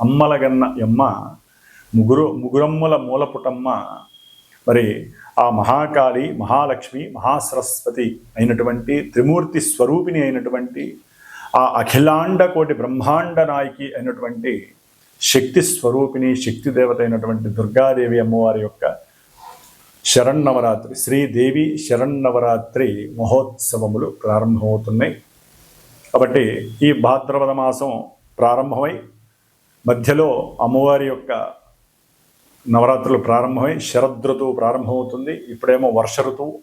అమ్మలగన్న యమ్మ ముగురు ముగురమ్మల మూలపుటమ్మ. మరి ఆ మహాకాళి మహాలక్ష్మి మహాసరస్వతి అయినటువంటి త్రిమూర్తి స్వరూపిణి అయినటువంటి ఆ అఖిలాండ కోటి బ్రహ్మాండ నాయకి అయినటువంటి శక్తి స్వరూపిణి శక్తి దేవత అయినటువంటి దుర్గాదేవి అమ్మవారి యొక్క శరణ్నవరాత్రి శ్రీదేవి శరణ్నవరాత్రి మహోత్సవములు ప్రారంభమవుతున్నాయి. కాబట్టి ఈ భాద్రపద మాసం ప్రారంభమై మధ్యలో అమ్మవారి యొక్క నవరాత్రులు ప్రారంభమై శరదృతువు ప్రారంభమవుతుంది. ఇప్పుడేమో వర్ష ఋతువు.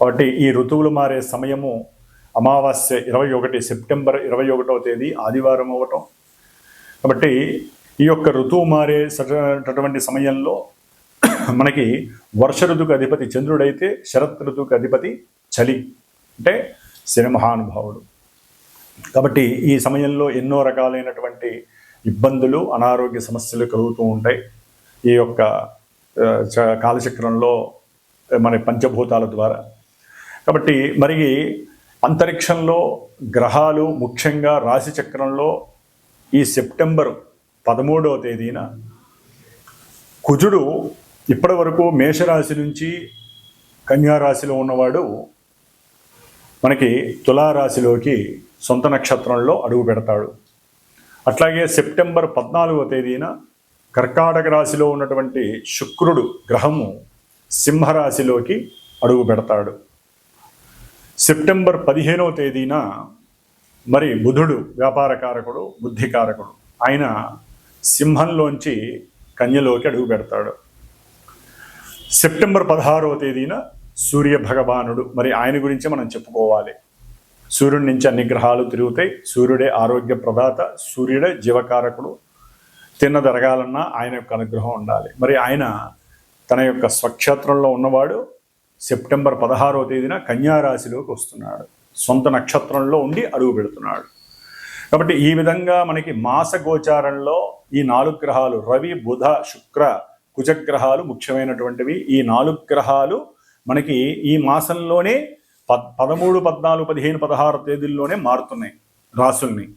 కాబట్టి ఈ ఋతువులు మారే సమయము అమావాస్య ఇరవై ఒకటి సెప్టెంబర్ ఇరవై ఒకటవ తేదీ ఆదివారం అవ్వటం. కాబట్టి ఈ యొక్క ఋతువు మారే సటువంటి సమయంలో మనకి వర్ష ఋతువుకి అధిపతి చంద్రుడైతే శరత్ ఋతువుకి అధిపతి చలి. అంటే శని మహానుభావుడు. కాబట్టి ఈ సమయంలో ఎన్నో రకాలైనటువంటి ఇబ్బందులు అనారోగ్య సమస్యలు కలుగుతూ ఉంటాయి. ఈ యొక్క చ- కాలచక్రంలో మన పంచభూతాల ద్వారా. కాబట్టి మరి అంతరిక్షంలో గ్రహాలు ముఖ్యంగా రాశి చక్రంలో ఈ సెప్టెంబర్ పదమూడవ తేదీన కుజుడు ఇప్పటి వరకు మేషరాశి నుంచి కన్యారాశిలో ఉన్నవాడు మనకి తులారాశిలోకి సొంత నక్షత్రంలో అడుగు పెడతాడు. అట్లాగే సెప్టెంబర్ పద్నాలుగవ తేదీన కర్కాటక రాశిలో ఉన్నటువంటి శుక్రుడు గ్రహము సింహరాశిలోకి అడుగు పెడతాడు. సెప్టెంబర్ పదిహేనవ తేదీన మరి బుధుడు వ్యాపారకారకుడు బుద్ధికారకుడు ఆయన సింహంలోంచి కన్యలోకి అడుగు పెడతాడు. సెప్టెంబర్ పదహారవ తేదీన సూర్య భగవానుడు మరి ఆయన గురించి మనం చెప్పుకోవాలి. సూర్యుడి నుంచి అన్ని గ్రహాలు తిరుగుతాయి. సూర్యుడే ఆరోగ్య ప్రదాత సూర్యుడే జీవకారకుడు. తిన్న జరగాలన్నా ఆయన యొక్క అనుగ్రహం ఉండాలి. మరి ఆయన తన యొక్క స్వక్షేత్రంలో ఉన్నవాడు సెప్టెంబర్ పదహారవ తేదీన కన్యారాశిలోకి వస్తున్నాడు. సొంత నక్షత్రంలో ఉండి అడుగు పెడుతున్నాడు. కాబట్టి ఈ విధంగా మనకి మాస గోచారంలో ఈ నాలుగు గ్రహాలు రవి బుధ శుక్ర కుజగ్రహాలు ముఖ్యమైనటువంటివి. ఈ నాలుగు గ్రహాలు మనకి ఈ మాసంలోనే పదమూడు పద్నాలుగు పదిహేను పదహారు తేదీల్లోనే మారుతున్నాయి రాసుల్ని.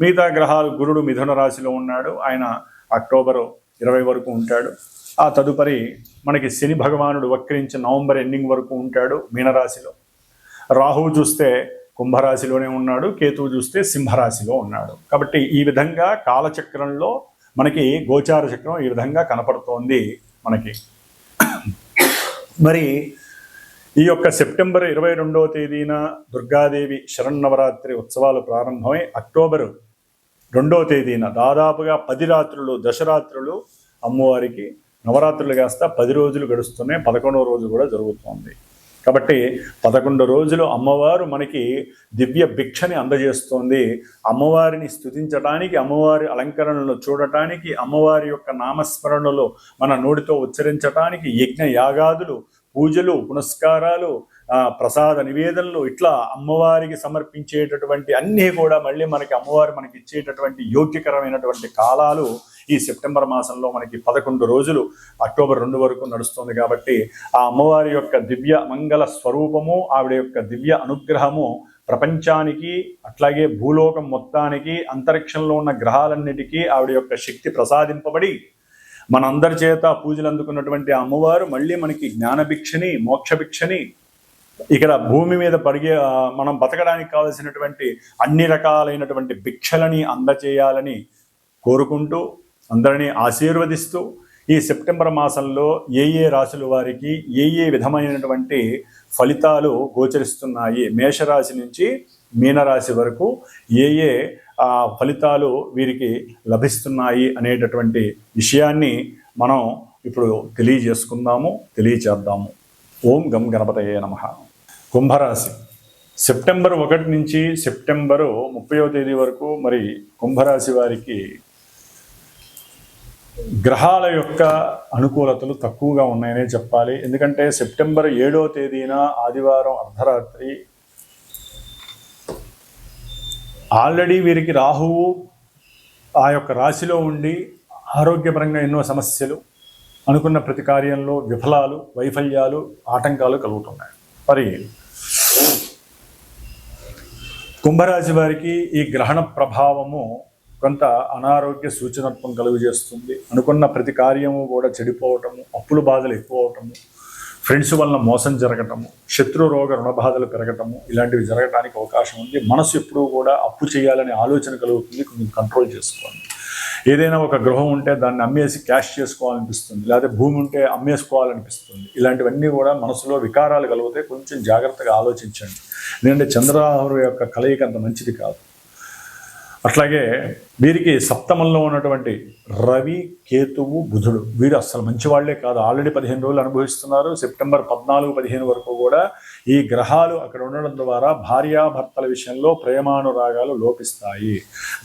మిగతా గ్రహాలు గురుడు మిథున రాశిలో ఉన్నాడు. ఆయన అక్టోబర్ ఇరవై వరకు ఉంటాడు. ఆ తదుపరి మనకి శని భగవానుడు వక్రించి నవంబర్ ఎండింగ్ వరకు ఉంటాడు మీనరాశిలో. రాహువు చూస్తే కుంభరాశిలోనే ఉన్నాడు. కేతువు చూస్తే సింహరాశిలో ఉన్నాడు. కాబట్టి ఈ విధంగా కాలచక్రంలో మనకి గోచార చక్రం ఈ విధంగా కనపడుతోంది మనకి. మరి ఈ యొక్క సెప్టెంబర్ ఇరవై రెండవ తేదీన దుర్గాదేవి శరన్నవరాత్రి ఉత్సవాలు ప్రారంభమై అక్టోబర్ రెండవ తేదీన దాదాపుగా పది రాత్రులు దశరాత్రులు అమ్మవారికి నవరాత్రులు కాస్త పది రోజులు గడుస్తున్నాయి. పదకొండవ రోజు కూడా జరుగుతోంది. కాబట్టి పదకొండు రోజులు అమ్మవారు మనకి దివ్య భిక్షని అందజేస్తోంది. అమ్మవారిని స్థుతించడానికి అమ్మవారి అలంకరణలు చూడటానికి అమ్మవారి యొక్క నామస్మరణలో మన నోటితో ఉచ్చరించటానికి యజ్ఞ యాగాదులు పూజలు పునస్కారాలు ప్రసాద నివేదనలు ఇట్లా అమ్మవారికి సమర్పించేటటువంటి అన్నీ కూడా మళ్ళీ మనకి అమ్మవారు మనకి ఇచ్చేటటువంటి యోగ్యకరమైనటువంటి కాలాలు ఈ సెప్టెంబర్ మాసంలో మనకి పదకొండు రోజులు అక్టోబర్ రెండు వరకు నడుస్తుంది కాబట్టి ఆ అమ్మవారి యొక్క దివ్య మంగళ స్వరూపము ఆవిడ యొక్క దివ్య అనుగ్రహము ప్రపంచానికి అట్లాగే భూలోకం మొత్తానికి అంతరిక్షంలో ఉన్న గ్రహాలన్నిటికీ ఆవిడ యొక్క శక్తి ప్రసాదింపబడి మనందరి చేత పూజలు అందుకున్నటువంటి అమ్మవారు మళ్ళీ మనకి జ్ఞానభిక్షని మోక్షభిక్షని ఇక్కడ భూమి మీద పరిగే మనం బతకడానికి కావలసినటువంటి అన్ని రకాలైనటువంటి భిక్షలని అందచేయాలని కోరుకుంటూ అందరినీ ఆశీర్వదిస్తూ ఈ సెప్టెంబర్ మాసంలో ఏ ఏ రాశుల వారికి ఏ ఏ విధమైనటువంటి ఫలితాలు గోచరిస్తున్నాయి మేషరాశి నుంచి మీనరాశి వరకు ఏ ఏ ఫలితాలు వీరికి లభిస్తున్నాయి అనేటటువంటి విషయాన్ని మనం ఇప్పుడు తెలియజేసుకుందాము తెలియచేద్దాము. ఓం గం గణపతయే నమ. కుంభరాశి. సెప్టెంబర్ ఒకటి నుంచి సెప్టెంబరు ముప్పయో తేదీ వరకు మరి కుంభరాశి వారికి గ్రహాల యొక్క అనుకూలతలు తక్కువగా ఉన్నాయనే చెప్పాలి. ఎందుకంటే సెప్టెంబర్ ఏడో తేదీన ఆదివారం అర్ధరాత్రి ఆల్రెడీ వీరికి రాహువు ఆ యొక్క రాశిలో ఉండి ఆరోగ్యపరంగా ఎన్నో సమస్యలు అనుకున్న ప్రతి కార్యంలో విఫలాలు వైఫల్యాలు ఆటంకాలు కలుగుతున్నాయి. మరి కుంభరాశి వారికి ఈ గ్రహణ ప్రభావము కొంత అనారోగ్య సూచనత్వం కలుగు చేస్తుంది అనుకున్న ప్రతి కార్యము కూడా చెడిపోవటము అప్పుల బాధలు ఎక్కువ అవటము ఫ్రెండ్స్ వలన మోసం జరగటము శత్రు రోగ రుణ బాధలు పెరగటము ఇలాంటివి జరగడానికి అవకాశం ఉంది. మనసు ఎప్పుడూ కూడా అప్పు చేయాలనే ఆలోచన కలుగుతుంది. కొంచెం కంట్రోల్ చేసుకోండి. ఏదైనా ఒక గృహం ఉంటే దాన్ని అమ్మేసి క్యాష్ చేసుకోవాలనిపిస్తుంది. లేదా భూమి ఉంటే అమ్మేసుకోవాలనిపిస్తుంది. ఇలాంటివన్నీ కూడా మనసులో వికారాలు కలిగితే కొంచెం జాగ్రత్తగా ఆలోచించండి. ఎందుకంటే చంద్రరాహుడు యొక్క కలయిక అంత మంచిది కాదు. అట్లాగే వీరికి సప్తమంలో ఉన్నటువంటి రవి కేతువు బుధుడు వీరు అస్సలు మంచివాళ్ళే కాదు. ఆల్రెడీ పదిహేను రోజులు అనుభవిస్తున్నారు. సెప్టెంబర్ పద్నాలుగు పదిహేను వరకు కూడా ఈ గ్రహాలు అక్కడ ఉండడం ద్వారా భార్యాభర్తల విషయంలో ప్రేమానురాగాలు లోపిస్తాయి.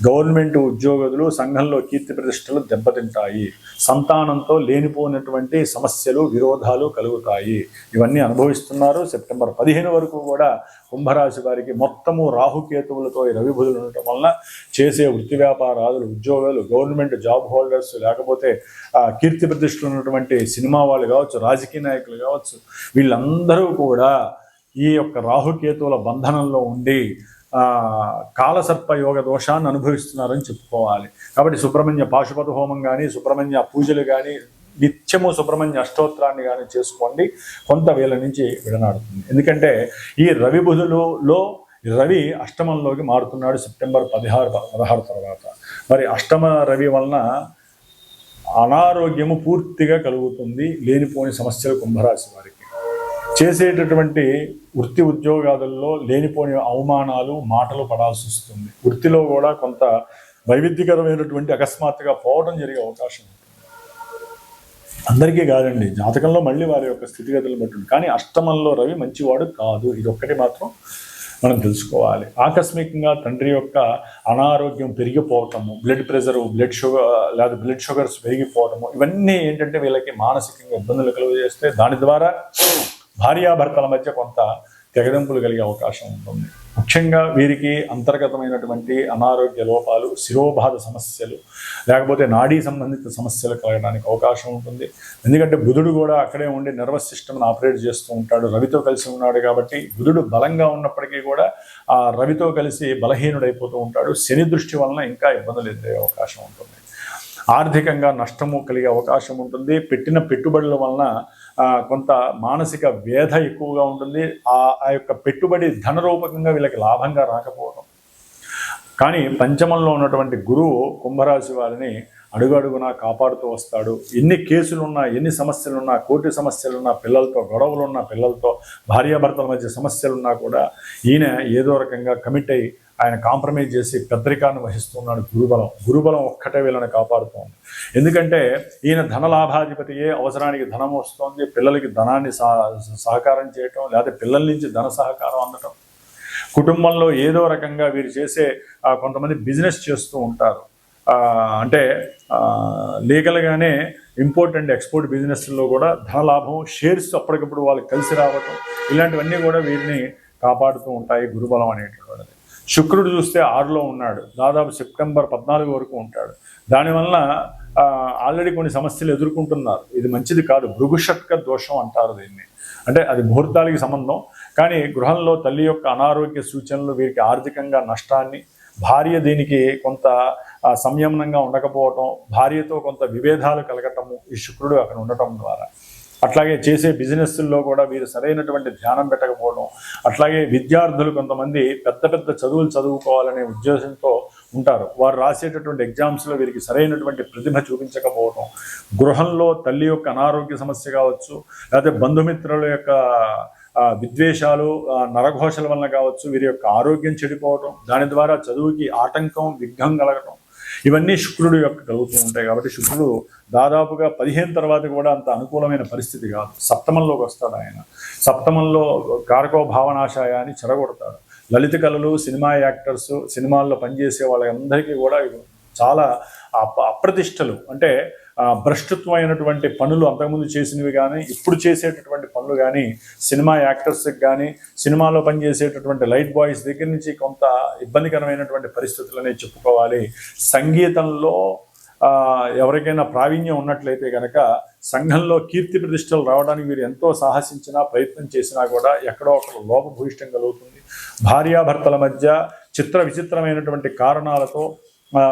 గవర్నమెంట్ ఉద్యోగులు సంఘంలో కీర్తి ప్రతిష్టలు దెబ్బతింటాయి. సంతానంతో లేనిపోయినటువంటి సమస్యలు విరోధాలు కలుగుతాయి. ఇవన్నీ అనుభవిస్తున్నారు. సెప్టెంబర్ పదిహేను వరకు కూడా కుంభరాశి వారికి మొత్తము రాహుకేతువులతో రవి బుధులు ఉండటం వలన చేసే వృత్తి వ్యాపారాలు ఉద్యోగాలు గవర్నమెంట్ జాబ్ హోల్డర్స్ లేకపోతే కీర్తి ప్రతిష్టలు ఉన్నటువంటి సినిమా వాళ్ళు కావచ్చు రాజకీయ నాయకులు కావచ్చు వీళ్ళందరూ కూడా ఈ యొక్క రాహుకేతువుల బంధనంలో ఉండి కాలసర్ప యోగ దోషాన్ని అనుభవిస్తున్నారని చెప్పుకోవాలి. కాబట్టి సుబ్రహ్మణ్య పాశుపత హోమం కానీ సుబ్రహ్మణ్య పూజలు కానీ నిత్యము సుబ్రహ్మణ్య అష్టోత్తరాన్ని కానీ చేసుకోండి. కొంత వేల నుంచి విడనాడుతుంది. ఎందుకంటే ఈ రవి బుధులలో రవి అష్టమంలోకి మారుతున్నాడు సెప్టెంబర్ పదహారు పదహారు తర్వాత. మరి అష్టమ రవి వలన అనారోగ్యము పూర్తిగా కలుగుతుంది లేనిపోని సమస్యలు కుంభరాశి వారికి. చేసేటటువంటి వృత్తి ఉద్యోగాదుల్లో లేనిపోని అవమానాలు మాటలు పడాల్సి వస్తుంది. వృత్తిలో కూడా కొంత వైవిధ్యకరమైనటువంటి అకస్మాత్తుగా పోవడం జరిగే అవకాశం ఉంటుంది. అందరికీ కాదండి జాతకంలో మళ్ళీ వారి యొక్క స్థితిగతులు బట్టి కానీ అష్టమంలో రవి మంచివాడు కాదు ఇది ఒక్కటి మాత్రం మనం తెలుసుకోవాలి. ఆకస్మికంగా తండ్రి యొక్క అనారోగ్యం పెరిగిపోవటము బ్లడ్ ప్రెషర్ బ్లడ్ షుగర్ లేదా బ్లడ్ షుగర్స్ పెరిగిపోవటము ఇవన్నీ ఏంటంటే వీళ్ళకి మానసికంగా ఇబ్బందులు కలుగజేస్తే దాని ద్వారా భార్యాభర్తల మధ్య కొంత తెగదెంపులు కలిగే అవకాశం ఉంటుంది. ముఖ్యంగా వీరికి అంతర్గతమైనటువంటి అనారోగ్య లోపాలు శిరోబాధ సమస్యలు లేకపోతే నాడీ సంబంధిత సమస్యలు కలగడానికి అవకాశం ఉంటుంది. ఎందుకంటే బుధుడు కూడా అక్కడే ఉండి నర్వస్ సిస్టమ్ని ఆపరేట్ చేస్తూ ఉంటాడు. రవితో కలిసి ఉన్నాడు కాబట్టి బుధుడు బలంగా ఉన్నప్పటికీ కూడా ఆ రవితో కలిసి బలహీనుడైపోతూ ఉంటాడు. శని దృష్టి వలన ఇంకా ఇబ్బందులు ఎదురయ్యే అవకాశం ఉంటుంది. ఆర్థికంగా నష్టము కలిగే అవకాశం ఉంటుంది. పెట్టిన పెట్టుబడుల వలన కొంత మానసిక వేధ ఎక్కువగా ఉంటుంది. ఆ ఆ యొక్క పెట్టుబడి ధనరూపకంగా వీళ్ళకి లాభంగా రాకపోవడం. కానీ పంచమంలో ఉన్నటువంటి గురువు కుంభరాశి వారిని అడుగడుగునా కాపాడుతూ వస్తాడు. ఎన్ని కేసులున్నా ఎన్ని సమస్యలున్నా కోర్టు సమస్యలున్నా పిల్లలతో గొడవలున్నా పిల్లలతో భార్యాభర్తల మధ్య సమస్యలున్నా కూడా ఈయన ఏదో రకంగా కమిట్ అయ్యి ఆయన కాంప్రమైజ్ చేసి పెద్దరికాన్ని వహిస్తున్నాడు గురుబలం. గురుబలం ఒక్కటే వీళ్ళని కాపాడుతోంది. ఎందుకంటే ఈయన ధనలాభాధిపతియే అవసరానికి ధనం వస్తోంది పిల్లలకి ధనాన్ని సహ సహకారం చేయటం లేదా పిల్లల నుంచి ధన సహకారం అందటం. కుటుంబంలో ఏదో రకంగా వీరు చేసే కొంతమంది బిజినెస్ చేస్తూ ఉంటారు. అంటే లీగల్గానే ఇంపోర్ట్ అండ్ ఎక్స్పోర్ట్ బిజినెస్లో కూడా ధన లాభం షేర్స్ అప్పటికప్పుడు వాళ్ళకి కలిసి రావటం ఇలాంటివన్నీ కూడా వీరిని కాపాడుతూ ఉంటాయి గురుబలం అనేటటువంటిది. శుక్రుడు చూస్తే ఆరులో ఉన్నాడు. దాదాపు సెప్టెంబర్ పద్నాలుగు వరకు ఉంటాడు. దానివల్ల ఆల్రెడీ కొన్ని సమస్యలు ఎదుర్కొంటున్నారు. ఇది మంచిది కాదు. భృగుషట్క దోషం అంటారు దీన్ని. అంటే అది ముహూర్తాలకి సంబంధం. కానీ గృహంలో తల్లి యొక్క అనారోగ్య సూచనలు వీరికి ఆర్థికంగా నష్టాన్ని భార్య దీనికి కొంత సంయమనంగా ఉండకపోవటం భార్యతో కొంత విభేదాలు కలగటము ఈ శుక్రుడు అక్కడ ఉండటం ద్వారా. అట్లాగే చేసే బిజినెస్ల్లో కూడా వీరు సరైనటువంటి ధ్యానం పెట్టకపోవడం అట్లాగే విద్యార్థులు కొంతమంది పెద్ద పెద్ద చదువులు చదువుకోవాలనే ఉద్దేశంతో ఉంటారు. వారు రాసేటటువంటి ఎగ్జామ్స్లో వీరికి సరైనటువంటి ప్రతిభ చూపించకపోవడం గృహంలో తల్లి యొక్క అనారోగ్య సమస్య కావచ్చు లేకపోతే బంధుమిత్రుల యొక్క విద్వేషాలు నరఘోషల వలన కావచ్చు వీరి యొక్క ఆరోగ్యం చెడిపోవడం దాని ద్వారా చదువుకి ఆటంకం విఘ్నం కలగటం ఇవన్నీ శుక్రుడు యొక్క కలుగుతూ ఉంటాయి కాబట్టి శుక్రుడు దాదాపుగా పదిహేను తర్వాత కూడా అంత అనుకూలమైన పరిస్థితి కాదు. సప్తమంలోకి వస్తాడు ఆయన. సప్తమంలో కారకో భావనాశాయాన్ని చెరగొడతాడు. లలిత కళలు సినిమా యాక్టర్స్ సినిమాల్లో పనిచేసే వాళ్ళందరికీ కూడా చాలా అప అప్రతిష్టలు. అంటే భ్రష్టత్వమైనటువంటి పనులు అంతకుముందు చేసినవి కానీ ఇప్పుడు చేసేటటువంటి పనులు కానీ సినిమా యాక్టర్స్కి కానీ సినిమాలో పనిచేసేటటువంటి లైట్ బాయ్స్ దగ్గర నుంచి కొంత ఇబ్బందికరమైనటువంటి పరిస్థితులనే చెప్పుకోవాలి. సంగీతంలో ఎవరికైనా ప్రావీణ్యం ఉన్నట్లయితే కనుక సంఘంలో కీర్తి ప్రతిష్టలు రావడానికి వీరు ఎంతో సాహసించినా ప్రయత్నం చేసినా కూడా ఎక్కడో ఒక లోపభూయిష్టం కలుగుతుంది. భార్యాభర్తల మధ్య చిత్ర విచిత్రమైనటువంటి కారణాలతో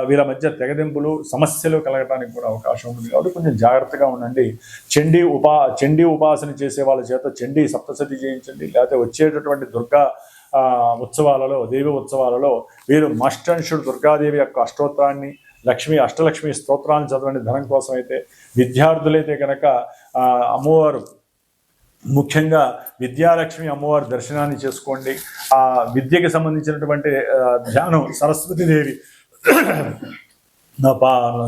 వీళ్ళ మధ్య తెగదింపులు సమస్యలు కలగడానికి కూడా అవకాశం ఉంటుంది కాబట్టి కొంచెం జాగ్రత్తగా ఉండండి. చండీ ఉపా చండీ ఉపాసన చేసే వాళ్ళ చేత చండీ సప్తశతి చేయించండి. లేకపోతే వచ్చేటటువంటి దుర్గా ఉత్సవాలలో దేవి ఉత్సవాలలో వీరు మస్టన్షుడు దుర్గాదేవి యొక్క అష్టోత్తరాన్ని లక్ష్మి అష్టలక్ష్మి స్తోత్రాన్ని చదవండి. ధనం కోసం అయితే విద్యార్థులైతే కనుక అమ్మవారు ముఖ్యంగా విద్యాలక్ష్మి అమ్మవారి దర్శనాన్ని చేసుకోండి. ఆ విద్యకి సంబంధించినటువంటి ధ్యానం సరస్వతీదేవి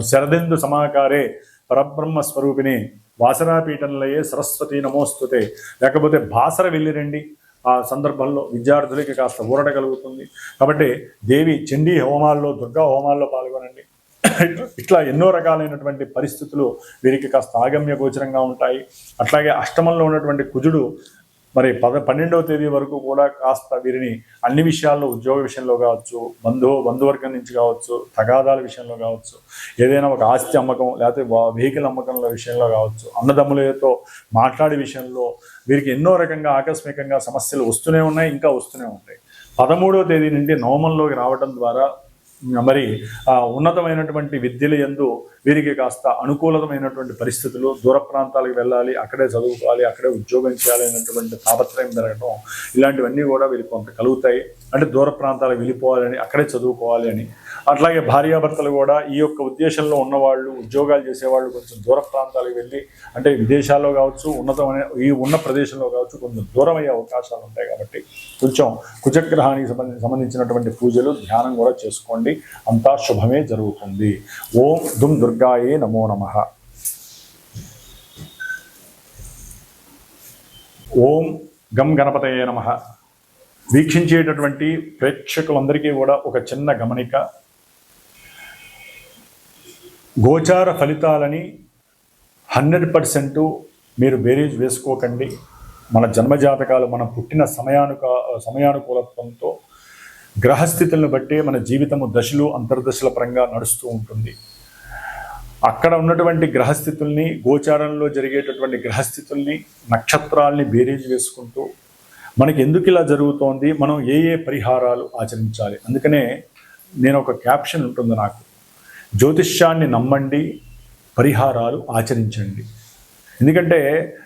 శరదిందు సమాకారే పరబ్రహ్మ స్వరూపిణి వాసరాపీఠంలయే సరస్వతి నమోస్తుతే. లేకపోతే బాసర వెళ్ళిరండి ఆ సందర్భంలో విద్యార్థులకి కాస్త ఊరట కలుగుతుంది. కాబట్టి దేవి చండీ హోమాల్లో దుర్గా హోమాల్లో పాల్గొనండి. ఇట్లా ఎన్నో రకాలైనటువంటి పరిస్థితులు వీరికి కాస్త ఆగమ్య గోచరంగా ఉంటాయి. అట్లాగే అష్టమంలో ఉన్నటువంటి కుజుడు మరి పద పన్నెండవ తేదీ వరకు కూడా కాస్త వీరిని అన్ని విషయాల్లో ఉద్యోగ విషయంలో కావచ్చు బంధువు బంధువర్గం నుంచి కావచ్చు తగాదాల విషయంలో కావచ్చు ఏదైనా ఒక ఆస్తి అమ్మకం లేకపోతే వెహికల్ అమ్మకంల విషయంలో కావచ్చు అన్నదమ్ములతో మాట్లాడే విషయంలో వీరికి ఎన్నో రకంగా ఆకస్మికంగా సమస్యలు వస్తూనే ఉన్నాయి ఇంకా వస్తూనే ఉంటాయి. పదమూడవ తేదీ నుండి నవమంలోకి రావడం ద్వారా మరి ఉన్నతమైనటువంటి విద్యల ఎందు వీరికి కాస్త అనుకూలమైనటువంటి పరిస్థితులు దూర ప్రాంతాలకు వెళ్ళాలి అక్కడే చదువుకోవాలి అక్కడే ఉద్యోగం చేయాలి అనేటువంటి తాపత్రయం జరగడం ఇలాంటివన్నీ కూడా వీరికి కొంత కలుగుతాయి. అంటే దూర ప్రాంతాలకు వెళ్ళిపోవాలని అక్కడే చదువుకోవాలి అని అట్లాగే భార్యాభర్తలు కూడా ఈ యొక్క ఉద్దేశంలో ఉన్నవాళ్ళు ఉద్యోగాలు చేసేవాళ్ళు కొంచెం దూర ప్రాంతాలకు వెళ్ళి అంటే విదేశాల్లో కావచ్చు ఉన్నతమైన ఈ ఉన్న ప్రదేశంలో కావచ్చు కొంచెం దూరం అయ్యే అవకాశాలు ఉంటాయి కాబట్టి కొంచెం కుచగ్రహానికి సంబంధించి సంబంధించినటువంటి పూజలు ధ్యానం కూడా చేసుకోండి. అంతా శుభమే జరుగుతుంది. ఓం దుమ్ దుర్గాయే నమో నమః. ఓం గం గణపతయే నమ. వీక్షించేటటువంటి ప్రేక్షకులందరికీ కూడా ఒక చిన్న గమనిక. గోచార ఫలితాలని హండ్రెడ్ పర్సెంట్ మీరు బేరీజ్ వేసుకోకండి. మన జన్మజాతకాలు మనం పుట్టిన సమయానుక సమయానుకూలత్వంతో గ్రహస్థితులను బట్టి మన జీవితము దశలు అంతర్దశల పరంగా నడుస్తూ ఉంటుంది. అక్కడ ఉన్నటువంటి గ్రహస్థితుల్ని గోచారంలో జరిగేటటువంటి గ్రహస్థితుల్ని నక్షత్రాల్ని బేరీజ్ వేసుకుంటూ మనకి ఎందుకు ఇలా జరుగుతోంది మనం ఏ ఏ పరిహారాలు ఆచరించాలి? అందుకనే నేను ఒక క్యాప్షన్ ఉంటుంది నాకు. జ్యోతిష్యాన్ని నమ్మండి పరిహారాలు ఆచరించండి. ఎందుకంటే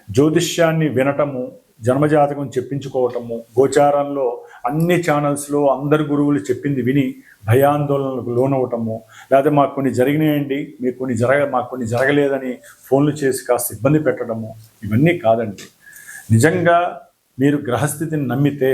జ్యోతిష్యాన్ని వినటము జన్మజాతకం చెప్పించుకోవటము గోచారంలో అన్ని ఛానల్స్లో అందరు గురువులు చెప్పింది విని భయాందోళనలకు లోనవటము లేకపోతే మాకు కొన్ని జరిగినాయండి మీకు కొన్ని జరగ మాకు కొన్ని జరగలేదని ఫోన్లు చేసి కాస్త ఇబ్బంది పెట్టడము ఇవన్నీ కాదండి. నిజంగా మీరు గ్రహస్థితిని నమ్మితే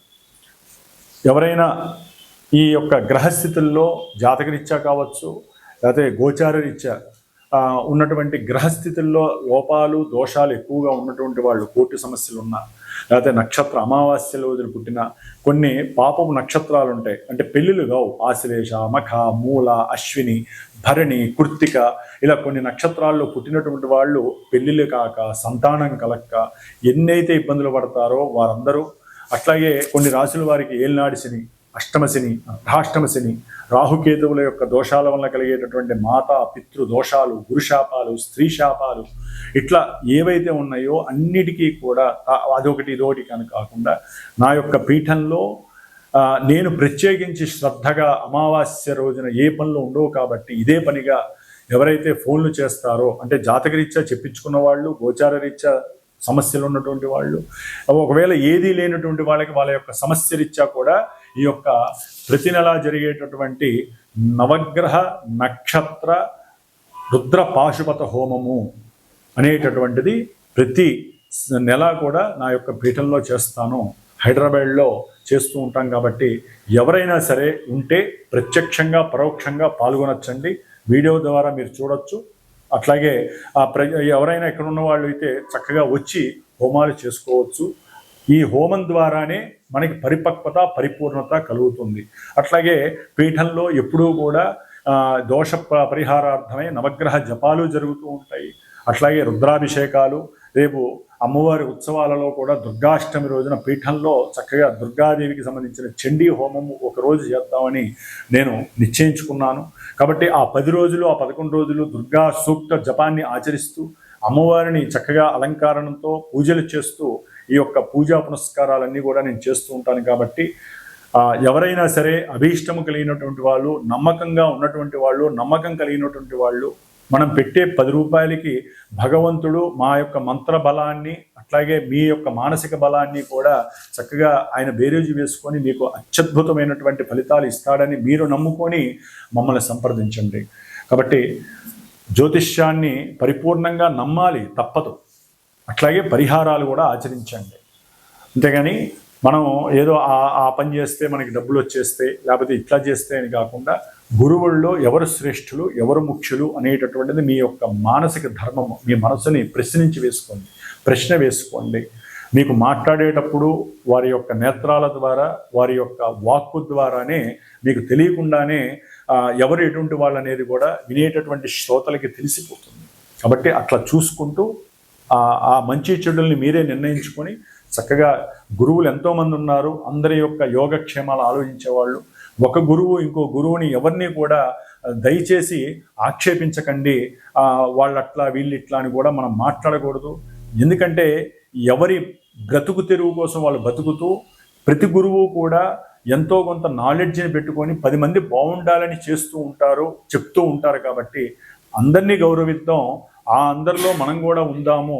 ఎవరైనా ఈ యొక్క గ్రహస్థితుల్లో జాతకరీత్యా కావచ్చు లేకపోతే గోచారరీత్యా ఉన్నటువంటి గ్రహస్థితుల్లో లోపాలు దోషాలు ఎక్కువగా ఉన్నటువంటి వాళ్ళు కోర్టు సమస్యలు ఉన్నా లేకపోతే నక్షత్ర అమావాస్యలు వదిలి పుట్టిన కొన్ని పాపపు నక్షత్రాలు ఉంటాయి అంటే పెళ్ళిళ్ళు కావు. ఆశ్లేష మఖ మూల అశ్విని భరణి కృత్తిక ఇలా కొన్ని నక్షత్రాల్లో పుట్టినటువంటి వాళ్ళు పెళ్ళిళ్ళు కాక సంతానం కలక్క ఎన్నైతే ఇబ్బందులు పడతారో వారందరూ అట్లాగే కొన్ని రాసుల వారికి ఏలినాడి శని అష్టమ శని అర్ధాష్టమ శని రాహుకేతువుల యొక్క దోషాల వల్ల కలిగేటటువంటి మాతా పితృ దోషాలు గురుశాపాలు స్త్రీ శాపాలు ఇట్లా ఏవైతే ఉన్నాయో అన్నిటికీ కూడా అదొకటి ఇదొకటి కానీ కాకుండా నా యొక్క పీఠంలో నేను ప్రత్యేకించి శ్రద్ధగా అమావాస్య రోజున ఏ పనులు ఉండవు కాబట్టి ఇదే పనిగా ఎవరైతే ఫోన్లు చేస్తారో అంటే జాతకరీత్యా చెప్పించుకున్న వాళ్ళు గోచార రీత్యా సమస్యలు ఉన్నటువంటి వాళ్ళు. ఒకవేళ ఏదీ లేనటువంటి వాళ్ళకి వాళ్ళ యొక్క సమస్య రీత్యా కూడా ఈ యొక్క ప్రతి నెల జరిగేటటువంటి నవగ్రహ నక్షత్ర రుద్ర పాశుపత హోమము అనేటటువంటిది ప్రతి నెల కూడా నా యొక్క పీఠంలో చేస్తాను. హైదరాబాద్లో చేస్తూ ఉంటాం కాబట్టి ఎవరైనా సరే ఉంటే ప్రత్యక్షంగా పరోక్షంగా పాల్గొనొచ్చండి. వీడియో ద్వారా మీరు చూడొచ్చు. అట్లాగే ఆ ప్ర ఎవరైనా ఇక్కడ ఉన్న వాళ్ళు అయితే చక్కగా వచ్చి హోమాలు చేసుకోవచ్చు. ఈ హోమం ద్వారానే మనకి పరిపక్వత పరిపూర్ణత కలుగుతుంది. అట్లాగే పీఠంలో ఎప్పుడూ కూడా దోష పరిహారార్థమై నవగ్రహ జపాలు జరుగుతూ ఉంటాయి. అట్లాగే రుద్రాభిషేకాలు రేపు అమ్మవారి ఉత్సవాలలో కూడా దుర్గాష్టమి రోజున పీఠంలో చక్కగా దుర్గాదేవికి సంబంధించిన చండీ హోమము ఒక రోజు చేద్దామని నేను నిశ్చయించుకున్నాను. కాబట్టి ఆ పది రోజులు ఆ పదకొండు రోజులు దుర్గా సూక్త జపాన్ని ఆచరిస్తూ అమ్మవారిని చక్కగా అలంకారణంతో పూజలు చేస్తూ ఈ యొక్క పూజా పునస్కారాలన్నీ కూడా నేను చేస్తూ ఉంటాను. కాబట్టి ఎవరైనా సరే అభీష్టము కలిగినటువంటి వాళ్ళు నమ్మకంగా ఉన్నటువంటి వాళ్ళు నమ్మకం కలిగినటువంటి వాళ్ళు మనం పెట్టే పది రూపాయలకి భగవంతుడు మా యొక్క మంత్ర బలాన్ని అట్లాగే మీ యొక్క మానసిక బలాన్ని కూడా చక్కగా ఆయన బేరేజు వేసుకొని మీకు అత్యద్భుతమైనటువంటి ఫలితాలు ఇస్తాడని మీరు నమ్ముకొని మమ్మల్ని సంప్రదించండి. కాబట్టి జ్యోతిష్యాన్ని పరిపూర్ణంగా నమ్మాలి తప్పదు. అట్లాగే పరిహారాలు కూడా ఆచరించండి. అంతేగాని మనం ఏదో ఆ ఆ పని చేస్తే మనకి డబ్బులు వచ్చేస్తే లేకపోతే ఇట్లా చేస్తే అని కాకుండా గురువుల్లో ఎవరు శ్రేష్ఠులు ఎవరు ముఖ్యులు అనేటటువంటిది మీ యొక్క మానసిక ధర్మము. మీ మనసుని ప్రశ్నించి వేసుకోండి ప్రశ్న వేసుకోండి. మీకు మాట్లాడేటప్పుడు వారి యొక్క నేత్రాల ద్వారా వారి యొక్క వాక్కు ద్వారానే మీకు తెలియకుండానే ఎవరు ఎటువంటి వాళ్ళు అనేది కూడా వినేటటువంటి శ్రోతలకి తెలిసిపోతుంది. కాబట్టి అట్లా చూసుకుంటూ ఆ ఆ మంచి చెడుల్ని మీరే నిర్ణయించుకొని చక్కగా గురువులు ఎంతోమంది ఉన్నారు. అందరి యొక్క యోగక్షేమాలు ఆలోచించేవాళ్ళు. ఒక గురువు ఇంకో గురువుని ఎవరిని కూడా దయచేసి ఆక్షేపించకండి. వాళ్ళు అట్లా వీళ్ళు ఇట్లా అని కూడా మనం మాట్లాడకూడదు. ఎందుకంటే ఎవరి బ్రతుకు తెరువు కోసం వాళ్ళు బతుకుతూ ప్రతి గురువు కూడా ఎంతో కొంత నాలెడ్జ్ని పెట్టుకొని పది మంది బాగుండాలని చేస్తూ ఉంటారు చెప్తూ ఉంటారు కాబట్టి అందరినీ గౌరవిద్దాం. ఆ అందరిలో మనం కూడా ఉందాము.